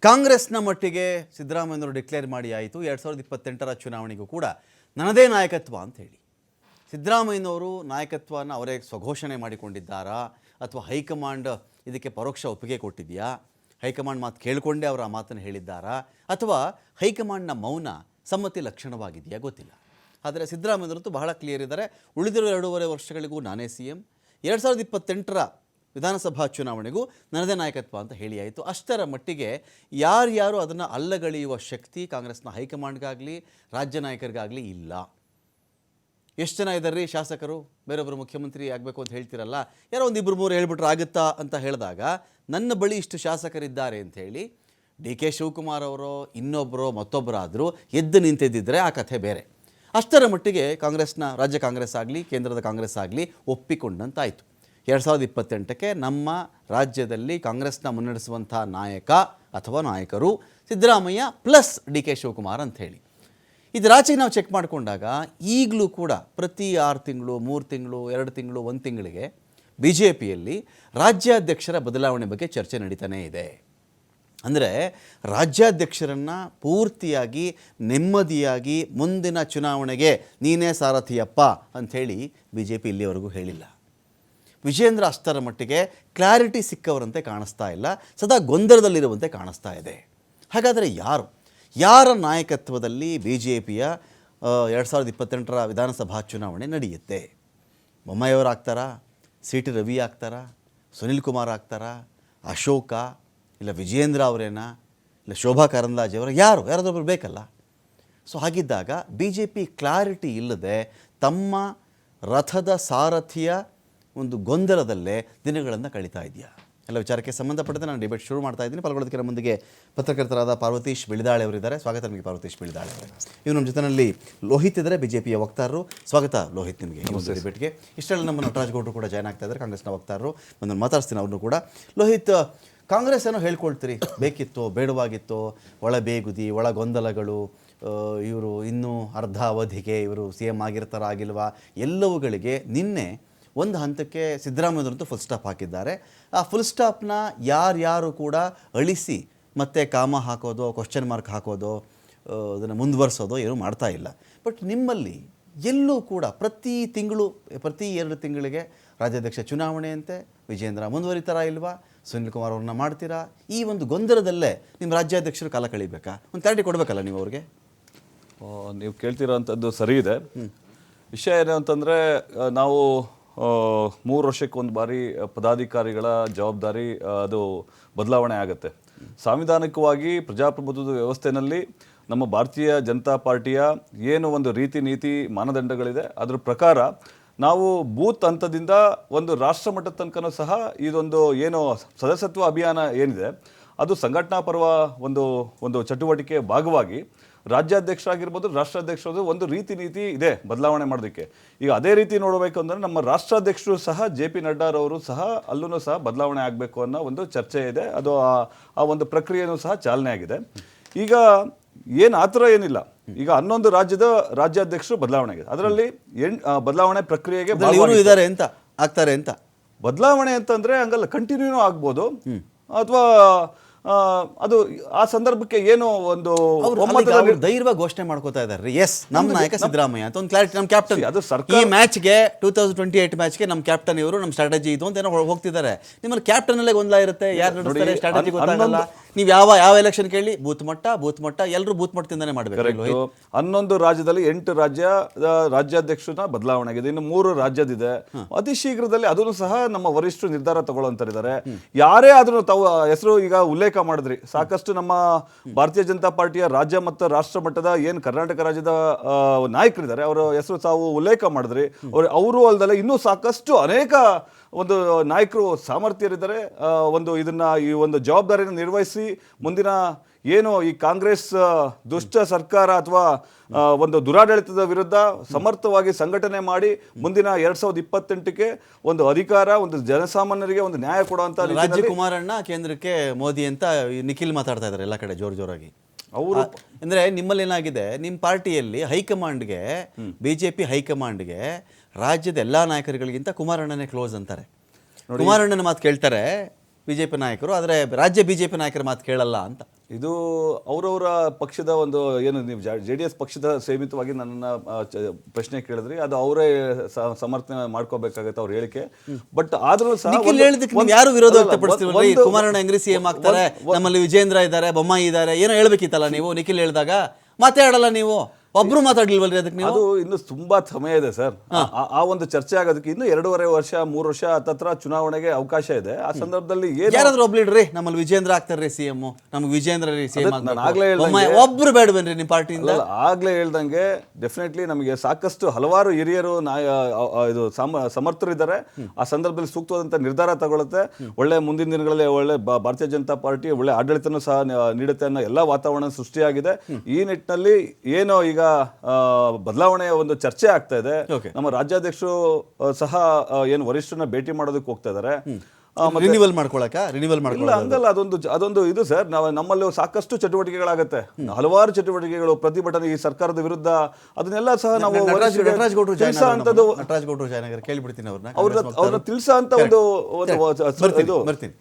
ಕಾಂಗ್ರೆಸ್ನ ಮಟ್ಟಿಗೆ ಸಿದ್ದರಾಮಯ್ಯನವರು ಡಿಕ್ಲೇರ್ ಮಾಡಿ ಆಯಿತು. ಎರಡು ಸಾವಿರದ ಇಪ್ಪತ್ತೆಂಟರ ಚುನಾವಣೆಗೂ ಕೂಡ ನನ್ನದೇ ನಾಯಕತ್ವ ಅಂತ ಸಿದ್ದರಾಮಯ್ಯನವರು ನಾಯಕತ್ವನ ಅವರೇ ಸ್ವಘೋಷಣೆ ಮಾಡಿಕೊಂಡಿದ್ದಾರಾ? ಅಥವಾ ಹೈಕಮಾಂಡ್ ಇದಕ್ಕೆ ಪರೋಕ್ಷ ಒಪ್ಪಿಗೆ ಕೊಟ್ಟಿದೆಯಾ? ಹೈಕಮಾಂಡ್ ಮಾತು ಕೇಳಿಕೊಂಡೇ ಅವರು ಆ ಮಾತನ್ನು ಹೇಳಿದ್ದಾರಾ? ಅಥವಾ ಹೈಕಮಾಂಡ್ನ ಮೌನ ಸಮ್ಮತಿ ಲಕ್ಷಣವಾಗಿದೆಯಾ? ಗೊತ್ತಿಲ್ಲ. ಆದರೆ ಸಿದ್ದರಾಮಯ್ಯನವರಂತೂ ಬಹಳ ಕ್ಲಿಯರ್ ಇದ್ದಾರೆ. ಉಳಿದಿರೋ ಎರಡೂವರೆ ವರ್ಷಗಳಿಗೂ ನಾನೇ ಸಿ ಎಂ. ಎರಡು ಸಾವಿರದ ಇಪ್ಪತ್ತೆಂಟರ ವಿಧಾನಸಭಾ ಚುನಾವಣೆಗೂ ನನ್ನದೇ ನಾಯಕತ್ವ ಅಂತ ಹೇಳಿ ಆಯಿತು. ಅಷ್ಟರ ಮಟ್ಟಿಗೆ ಯಾರ್ಯಾರು ಅದನ್ನು ಅಲ್ಲಗಳೆಯುವ ಶಕ್ತಿ ಕಾಂಗ್ರೆಸ್ನ ಹೈಕಮಾಂಡ್ಗಾಗಲಿ, ರಾಜ್ಯ ನಾಯಕರಿಗಾಗಲಿ ಇಲ್ಲ. ಎಷ್ಟು ಜನ ಇದ್ದಾರೆ ರೀ ಶಾಸಕರು? ಬೇರೊಬ್ಬರು ಮುಖ್ಯಮಂತ್ರಿ ಆಗಬೇಕು ಅಂತ ಹೇಳ್ತಿರಲ್ಲ, ಯಾರೋ ಒಂದು ಇಬ್ಬರು ಮೂರು ಹೇಳ್ಬಿಟ್ರೆ ಆಗುತ್ತಾ ಅಂತ ಹೇಳಿದಾಗ, ನನ್ನ ಬಳಿ ಇಷ್ಟು ಶಾಸಕರಿದ್ದಾರೆ ಅಂತ ಹೇಳಿ ಡಿ ಕೆ ಶಿವಕುಮಾರ್ ಅವರೋ ಇನ್ನೊಬ್ಬರೋ ಮತ್ತೊಬ್ಬರಾದರೂ ಎದ್ದು ನಿಂತಿದ್ದಿದ್ದರೆ ಆ ಕಥೆ ಬೇರೆ. ಅಷ್ಟರ ಮಟ್ಟಿಗೆ ಕಾಂಗ್ರೆಸ್ನ ರಾಜ್ಯ ಕಾಂಗ್ರೆಸ್ ಆಗಲಿ, ಕೇಂದ್ರದ ಕಾಂಗ್ರೆಸ್ ಆಗಲಿ ಒಪ್ಪಿಕೊಂಡಂತಾಯಿತು. ಎರಡು ಸಾವಿರದ ಇಪ್ಪತ್ತೆಂಟಕ್ಕೆ ನಮ್ಮ ರಾಜ್ಯದಲ್ಲಿ ಕಾಂಗ್ರೆಸ್ನ ಮುನ್ನಡೆಸುವಂಥ ನಾಯಕ ಅಥವಾ ನಾಯಕರು Siddaramaiah plus D K Shivakumar ಅಂತ ಹೇಳಿ. ರಾಜ್ಯಕ್ಕೆ ನಾವು ಚೆಕ್ ಮಾಡಿಕೊಂಡಾಗ ಈಗಲೂ ಕೂಡ ಪ್ರತಿ ಆರು ತಿಂಗಳು, ಮೂರು ತಿಂಗಳು, ಎರಡು ತಿಂಗಳು, ಒಂದು ತಿಂಗಳಿಗೆ ಬಿ ಜೆ ಪಿಯಲ್ಲಿ ರಾಜ್ಯಾಧ್ಯಕ್ಷರ ಬದಲಾವಣೆ ಬಗ್ಗೆ ಚರ್ಚೆ ನಡೀತಾನೇ ಇದೆ. ಅಂದರೆ ರಾಜ್ಯಾಧ್ಯಕ್ಷರನ್ನು ಪೂರ್ತಿಯಾಗಿ ನೆಮ್ಮದಿಯಾಗಿ ಮುಂದಿನ ಚುನಾವಣೆಗೆ ನೀನೇ ಸಾರಥಿಯಪ್ಪ ಅಂಥೇಳಿ ಬಿ ಜೆ ಪಿ ಇಲ್ಲಿವರೆಗೂ ಹೇಳಿಲ್ಲ. ವಿಜೇಂದ್ರ ಅಷ್ಟರ ಮಟ್ಟಿಗೆ ಕ್ಲಾರಿಟಿ ಸಿಕ್ಕವರಂತೆ ಕಾಣಿಸ್ತಾ ಇಲ್ಲ, ಸದಾ ಗೊಂದಲದಲ್ಲಿರುವಂತೆ ಕಾಣಿಸ್ತಾ ಇದೆ. ಹಾಗಾದರೆ ಯಾರು? ಯಾರ ನಾಯಕತ್ವದಲ್ಲಿ ಬಿ ಜೆ ಪಿಯ ಎರಡು ಸಾವಿರದ ಇಪ್ಪತ್ತೆಂಟರ ವಿಧಾನಸಭಾ ಚುನಾವಣೆ ನಡೆಯುತ್ತೆ? ಬೊಮ್ಮಾಯಿಯವರು ಆಗ್ತಾರಾ? ಸಿ ಟಿ ರವಿ ಆಗ್ತಾರಾ? ಸುನಿಲ್ ಕುಮಾರ್ ಆಗ್ತಾರಾ? ಅಶೋಕ ಇಲ್ಲ ವಿಜೇಂದ್ರ ಅವರೇನಾ? ಇಲ್ಲ ಶೋಭಾ ಅವರ ಯಾರು? ಯಾರಾದ್ರೊಬ್ಬರು ಬೇಕಲ್ಲ. ಸೊ ಹಾಗಿದ್ದಾಗ ಬಿ ಜೆ ಪಿ ಕ್ಲಾರಿಟಿ ಇಲ್ಲದೆ ತಮ್ಮ ರಥದ ಸಾರಥಿಯ ಒಂದು ಗೊಂದಲದಲ್ಲೇ ದಿನಗಳನ್ನು ಕಳೀತಾ ಇದೆಯಾ ಎಲ್ಲ ವಿಚಾರಕ್ಕೆ ಸಂಬಂಧಪಟ್ಟಂತೆ ನಾನು ಡಿಬೇಟ್ ಶುರು ಮಾಡ್ತಾ ಇದ್ದೀನಿ. ಪಾಲ್ಗೊಳ್ಳೋದಕ್ಕೆ ನಮ್ಮ ಮುಂದಿಗೆ ಪತ್ರಕರ್ತರಾದ ಪಾರ್ವತೀಶ್ ಬಿಳಿದಾಳೆ ಅವರಿದ್ದಾರೆ. ಸ್ವಾಗತ ನಿಮಗೆ ಪಾರ್ವತೀಶ್ ಬಿಳಿದಾಳೆ. ಅವರೇ ಇವರು ನಮ್ಮ ಜೊತೆಯಲ್ಲಿ ಲೋಹಿತ್ ಇದ್ದಾರೆ ಬಿ ಜೆ ಪಿಯ ವಕ್ತಾರರು. ಸ್ವಾಗತ ಲೋಹಿತ್ ನಿಮಗೆ ಡಿಬೇಟ್ಗೆ ಇಷ್ಟೆಲ್ಲ ನಮ್ಮ ನಟರಾಜ್ ಗೌಡರು ಕೂಡ ಜಾಯ್ನ್ ಆಗ್ತಾ ಇದ್ದಾರೆ ಕಾಂಗ್ರೆಸ್ನ ವಕ್ತಾರರು. ಒಂದು ಮಾತಾಡ್ತೀನಿ ಅವ್ರನ್ನೂ ಕೂಡ. ಲೋಹಿತ್ ಕಾಂಗ್ರೆಸ್ ಏನೋ ಹೇಳ್ಕೊಳ್ತೀರಿ? ಬೇಕಿತ್ತೋ ಬೇಡವಾಗಿತ್ತೋ ಒಳ ಬೇಗುದಿ ಒಳ ಗೊಂದಲಗಳು ಇವರು ಇನ್ನೂ ಅರ್ಧ ಅವಧಿಗೆ ಇವರು ಸಿ ಎಂ ಆಗಿರ್ತಾರ ಆಗಿಲ್ವಾ? ಎಲ್ಲವುಗಳಿಗೆ ನಿನ್ನೆ ಒಂದು ಹಂತಕ್ಕೆ ಸಿದ್ದರಾಮಯ್ಯನವರಂತೂ ಫುಲ್ ಸ್ಟಾಪ್ ಹಾಕಿದ್ದಾರೆ. ಆ ಫುಲ್ ಸ್ಟಾಪ್ನ ಯಾರ್ಯಾರು ಕೂಡ ಅಳಿಸಿ ಮತ್ತೆ ಕಾಮ ಹಾಕೋದು ಕ್ವಶನ್ ಮಾರ್ಕ್ ಹಾಕೋದು ಅದನ್ನು ಮುಂದುವರಿಸೋದು ಏನೂ ಮಾಡ್ತಾ ಇಲ್ಲ. ಬಟ್ ನಿಮ್ಮಲ್ಲಿ ಎಲ್ಲೂ ಕೂಡ ಪ್ರತಿ ತಿಂಗಳು ಪ್ರತಿ ಎರಡು ತಿಂಗಳಿಗೆ ರಾಜ್ಯಾಧ್ಯಕ್ಷ ಚುನಾವಣೆಯಂತೆ ವಿಜೇಂದ್ರ ಮುಂದುವರಿತಾರಾ ಇಲ್ವಾ? ಸುನಿಲ್ ಕುಮಾರ್ ಅವ್ರನ್ನ ಮಾಡ್ತೀರಾ? ಈ ಒಂದು ಗೊಂದಲದಲ್ಲೇ ನಿಮ್ಮ ರಾಜ್ಯಾಧ್ಯಕ್ಷರು ಕಾಲ ಕಳಿಬೇಕಾ? ಒಂದು ಕ್ಲಾರಿಟಿ ಕೊಡಬೇಕಲ್ಲ ನೀವು ಅವ್ರಿಗೆ? ನೀವು ಕೇಳ್ತಿರೋ ಅಂಥದ್ದು ಸರಿ ಇದೆ. ವಿಷಯ ಏನು ಅಂತಂದರೆ ನಾವು ಮೂರು ವರ್ಷಕ್ಕೆ ಒಂದು ಬಾರಿ ಪದಾಧಿಕಾರಿಗಳ ಜವಾಬ್ದಾರಿ ಅದು ಬದಲಾವಣೆ ಆಗುತ್ತೆ. ಸಾಂವಿಧಾನಿಕವಾಗಿ ಪ್ರಜಾಪ್ರಭುತ್ವದ ವ್ಯವಸ್ಥೆಯಲ್ಲಿ ನಮ್ಮ ಭಾರತೀಯ ಜನತಾ ಪಾರ್ಟಿಯ ಏನು ಒಂದು ರೀತಿ ನೀತಿ ಮಾನದಂಡಗಳಿದೆ, ಅದರ ಪ್ರಕಾರ ನಾವು ಬೂತ್ ಹಂತದಿಂದ ಒಂದು ರಾಷ್ಟ್ರ ಮಟ್ಟದ ತನಕನೂ ಸಹ ಇದೊಂದು ಏನು ಸದಸ್ಯತ್ವ ಅಭಿಯಾನ ಏನಿದೆ, ಅದು ಸಂಘಟನಾ ಪರ್ವ ಒಂದು ಒಂದು ಚಟುವಟಿಕೆ ಭಾಗವಾಗಿ ರಾಜ್ಯಾಧ್ಯಕ್ಷರಾಗಿರ್ಬೋದು ರಾಷ್ಟ್ರಾಧ್ಯಕ್ಷರು ಒಂದು ರೀತಿ ನೀತಿ ಇದೆ ಬದಲಾವಣೆ ಮಾಡೋದಕ್ಕೆ. ಈಗ ಅದೇ ರೀತಿ ನೋಡಬೇಕು ಅಂದರೆ ನಮ್ಮ ರಾಷ್ಟ್ರಾಧ್ಯಕ್ಷರು ಸಹ ಜೆ ಪಿ ನಡ್ಡಾರವರು ಸಹ ಅಲ್ಲೂ ಸಹ ಬದಲಾವಣೆ ಆಗಬೇಕು ಅನ್ನೋ ಒಂದು ಚರ್ಚೆ ಇದೆ. ಅದು ಆ- ಆ ಒಂದು ಪ್ರಕ್ರಿಯೆನೂ ಸಹ ಚಾಲನೆ ಆಗಿದೆ. ಈಗ ಏನು ಆ ಥರ ಏನಿಲ್ಲ. ಈಗ ಹನ್ನೊಂದು ರಾಜ್ಯದ ರಾಜ್ಯಾಧ್ಯಕ್ಷರು ಬದಲಾವಣೆ ಆಗಿದೆ. ಅದರಲ್ಲಿ ಎಣ್ ಬದಲಾವಣೆ ಪ್ರಕ್ರಿಯೆಗೆ ಇದ್ದಾರೆ ಅಂತ ಆಗ್ತಾರೆ ಅಂತ. ಬದಲಾವಣೆ ಅಂತಂದ್ರೆ ಹಂಗಲ್ಲ ಕಂಟಿನ್ಯೂನೂ ಆಗ್ಬೋದು. ಅಥವಾ ಅದು ಆ ಸಂದರ್ಭಕ್ಕೆ ಏನು ಒಂದು ಧೈರ್ಯ ಧೈರ್ಯವಾಗಿ ಘೋಷಣೆ ಮಾಡ್ಕೋತಾ ಇದ್ದಾರೆ ಎಸ್ ನಮ್ಮ ನಾಯಕ ಸಿದ್ದರಾಮಯ್ಯ. ಅಂತ ಒಂದು ಕ್ಲಾರಿಟಿ ನಮ್ಮ ಕ್ಯಾಪ್ಟನ್ ಅದು ಈ ಸರ್ಕಾರ- ಮ್ಯಾಚ್ಗೆ ಟೂ ತೌಸಂಡ್ ಟ್ವೆಂಟಿ ಏಟ್ ಮ್ಯಾಚ್ಗೆ ನಮ್ಮ ಕ್ಯಾಪ್ಟನ್ ಇವರು ನಮ್ಮ ಸ್ಟ್ರಾಟಜಿ ಇದು ಅಂತ ಏನೋ ಹೋಗ್ತಿದ್ದಾರೆ. ನಿಮ್ಮಲ್ಲಿ ಕ್ಯಾಪ್ಟನ್ ಅಲ್ಲೇ ಗೊಂದಲ ಇರುತ್ತೆ. ಯಾರು ಸ್ಟ್ರಾಟಜಿ ಗೊತ್ತಾಗಲ್ಲ. ನೀವು ಯಾವ ಯಾವ ಎಲೆಕ್ಷನ್ ಕೇಳಿ ಬೂತ್ ಮಟ್ಟ ಬೂತ್ ಮಟ್ಟ ಎಲ್ಲರೂ ಬೂತ್ ಮಟ್ಟದಿಂದಾನೆ ಮಾಡಬೇಕು ಹನ್ನೊಂದು ರಾಜ್ಯದಲ್ಲಿ ಎಂಟು ರಾಜ್ಯ ರಾಜ್ಯಾಧ್ಯಕ್ಷನ ಬದಲಾವಣೆ ಆಗಿದೆ ಇನ್ನು ಮೂರು ರಾಜ್ಯದಿದೆ ಅತಿ ಶೀಘ್ರದಲ್ಲಿ ಅದನ್ನು ಸಹ ನಮ್ಮ ವರಿಷ್ಠರು ನಿರ್ಧಾರ ತಗೊಳ್ಳೋಂತರಿದ್ದಾರೆ. ಯಾರೇ ಆದ್ರೂ ತಾವು ಹೆಸರು ಈಗ ಉಲ್ಲೇಖ ಮಾಡಿದ್ರಿ. ಸಾಕಷ್ಟು ನಮ್ಮ ಭಾರತೀಯ ಜನತಾ ಪಾರ್ಟಿಯ ರಾಜ್ಯ ಮತ್ತು ರಾಷ್ಟ್ರ ಮಟ್ಟದ ಏನು ಕರ್ನಾಟಕ ರಾಜ್ಯದ ನಾಯಕರಿದ್ದಾರೆ. ಅವರ ಹೆಸರು ತಾವು ಉಲ್ಲೇಖ ಮಾಡಿದ್ರಿ. ಅವರು ಅವರು ಅಲ್ಲದೆ ಇನ್ನೂ ಸಾಕಷ್ಟು ಅನೇಕ ಒಂದು ನಾಯಕರು ಸಾಮರ್ಥ್ಯರಿದ್ದಾರೆ. ಒಂದು ಇದನ್ನ ಈ ಒಂದು ಜವಾಬ್ದಾರಿಯನ್ನು ನಿರ್ವಹಿಸಿ ಮುಂದಿನ ಏನು ಈ ಕಾಂಗ್ರೆಸ್ ದುಷ್ಟ ಸರ್ಕಾರ ಅಥವಾ ಒಂದು ದುರಾಡಳಿತದ ವಿರುದ್ಧ ಸಮರ್ಥವಾಗಿ ಸಂಘಟನೆ ಮಾಡಿ ಮುಂದಿನ ಎರಡ್ ಸಾವಿರದ ಇಪ್ಪತ್ತೆಂಟಕ್ಕೆ ಒಂದು ಅಧಿಕಾರ ಒಂದು ಜನಸಾಮಾನ್ಯರಿಗೆ ಒಂದು ನ್ಯಾಯ ಕೊಡುವಂತ ರಾಜ್ಯ ಕುಮಾರಣ್ಣ ಕೇಂದ್ರಕ್ಕೆ ಮೋದಿ ಅಂತ ನಿಖಿಲ್ ಮಾತಾಡ್ತಾ ಇದ್ದಾರೆ ಎಲ್ಲ ಕಡೆ ಜೋರ್ ಜೋರಾಗಿ. ಅವರು ಅಂದರೆ ನಿಮ್ಮಲ್ಲಿ ಏನಾಗಿದೆ? ನಿಮ್ಮ ಪಾರ್ಟಿಯಲ್ಲಿ ಹೈಕಮಾಂಡ್ಗೆ ಬಿಜೆಪಿ ಹೈಕಮಾಂಡ್ಗೆ ರಾಜ್ಯದ ಎಲ್ಲಾ ನಾಯಕರುಗಳಿಗಿಂತ ಕುಮಾರಣ್ಣನೇ ಕ್ಲೋಸ್ ಅಂತಾರೆ. ಕುಮಾರಣ್ಣನ ಮಾತು ಕೇಳ್ತಾರೆ ಬಿಜೆಪಿ ನಾಯಕರು ಆದರೆ ರಾಜ್ಯ ಬಿಜೆಪಿ ನಾಯಕರ ಮಾತು ಕೇಳಲ್ಲ ಅಂತ. ಇದು ಅವರವರ ಪಕ್ಷದ ಒಂದು ಏನು ನೀವು ಜೆ ಡಿ ಎಸ್ ಪಕ್ಷದ ಸೀಮಿತವಾಗಿ ನನ್ನ ಪ್ರಶ್ನೆ ಕೇಳಿದ್ರಿ. ಅದು ಅವರೇ ಸಮರ್ಥನೆ ಮಾಡ್ಕೋಬೇಕಾಗತ್ತೆ ಅವ್ರ ಹೇಳಿಕೆ. ಬಟ್ ಆದ್ರೂ ಸಹ ಯಾರು ವಿರೋಧ ವ್ಯಕ್ತಪಡಿಸ್ತೀವಿ ಕುಮಾರಣ್ಣ ಹೆಂಗ್ರಿ ಸಿ ಎಂ ಆಗ್ತಾರೆ ನಮ್ಮಲ್ಲಿ ವಿಜೇಂದ್ರ ಇದ್ದಾರೆ ಬೊಮ್ಮಾಯಿ ಇದ್ದಾರೆ ಏನೋ ಹೇಳ್ಬೇಕಿತ್ತಲ್ಲ ನೀವು ನಿಖಿಲ್ ಹೇಳಿದಾಗ? ಮಾತಾಡಲ್ಲ ನೀವು. ಒಬ್ರು ಮಾತಾಡ್ಲಿಲ್ವಲ್ರಿ ಅದಕ್ಕೆ ನೀವು? ಅದು ಇನ್ನು ತುಂಬಾ ಸಮಯ ಇದೆ ಸರ್. ಆ- ಒಂದು ಚರ್ಚೆ ಆಗೋದಕ್ಕೆ ಇನ್ನು ಎರಡೂವರೆ ವರ್ಷ ಮೂರು ವರ್ಷ ಹತ್ತತ್ರ ಚುನಾವಣೆಗೆ ಅವಕಾಶ ಇದೆ. ಆ ಸಂದರ್ಭದಲ್ಲಿ ಏನು ಯಾರಾದ್ರೂ ಒಬ್ಲಿಡ್ರಿ ನಮ್ಮಲ್ಲಿ ವಿಜೇಂದ್ರ ಆಗ್ತಾರ್ರಿ ಸಿ ಎಂ ನಮ್ಗೆ ವಿಜೇಂದ್ರ ರೀ ಸಿ ಎಂ ನಾನು ಆಗ್ಲೇ ಹೇಳ್ದಂಗೆ- ಒಬ್ರು ಬೇಡವೇನ್ರಿ ನಿಮ್ಮ ಪಾರ್ಟಿಯಿಂದ? ಅಲ್ಲ ಆಗ್ಲೇ ಹೇಳ್ದಂಗೆ ಡೆಫಿನೆಟ್ಲಿ ನಮಗೆ ಸಾಕಷ್ಟು ಹಲವಾರು ಹಿರಿಯರು ನಾಯ ಆ- ಆ- ಇದು ಸಮ ಸಮರ್ಥರಿದ್ದಾರೆ ಆ ಸಂದರ್ಭದಲ್ಲಿ ಸೂಕ್ತವಾದಂತ ನಿರ್ಧಾರ ತಗೊಳುತ್ತೆ ಒಳ್ಳೆ ಮುಂದಿನ ದಿನಗಳಲ್ಲಿ ಒಳ್ಳೆ ಬಾ- ಭಾರತೀಯ ಜನತಾ ಪಾರ್ಟಿ ಒಳ್ಳೆ ಆಡಳಿತನೂ ಸಹ ನ- ನೀಡುತ್ತೆ ಅನ್ನೋ ಎಲ್ಲ ವಾತಾವರಣ ಸೃಷ್ಟಿಯಾಗಿದೆ. ಈ ನಿಟ್ಟಿನಲ್ಲಿ ಏನೋ ಈಗ ಬದಲಾವಣೆಯ ಒಂದು ಚರ್ಚೆ ಆಗ್ತಾ ಇದೆ. ನಮ್ಮ ರಾಜ್ಯಾಧ್ಯಕ್ಷರು ಸಹ ಏನು ವರಿಷ್ಠರನ್ನ ಭೇಟಿ ಮಾಡೋದಕ್ಕೆ ಹೋಗ್ತಾ ಇದ್ದಾರೆ ರಿನಿವಲ್ ಮಾಡ್ಕೊಳಕ? ರಿನಿವಲ್ ಇಲ್ಲ ಹಂಗಲ್ಲ ಅದೊಂದು ಅದೊಂದು ಇದು ಸರ್ ನಾವು ನಮ್ಮಲ್ಲಿ ಸಾಕಷ್ಟು ಚಟುವಟಿಕೆಗಳಾಗುತ್ತೆ. ಹಲವಾರು ಚಟುವಟಿಕೆಗಳು ಪ್ರತಿಭಟನೆ ಈ ಸರ್ಕಾರದ ವಿರುದ್ಧ ಅದನ್ನೆಲ್ಲ ಸಹ ನಾವು ನಟರಾಜ್ ಗೌಡ್ರು ಜಾಯ್ನ್ ತಿಳಿಸೋ ನಟರಾಜ್ ಗೌಡ್ರು ಜಾಯ್ನ್ ಆಗಿದ್ದಾರೆ. ಕೇಳ್ಬಿಡ್ತೀನಿ ಅವ್ರನ್ನ. ಅವ್ರನ್ನ ಅವ್ರನ್ನ ತಿಳಿಸೋ ಅಂತ ಒಂದು ಇದು ಬರ್ತೀನಿ.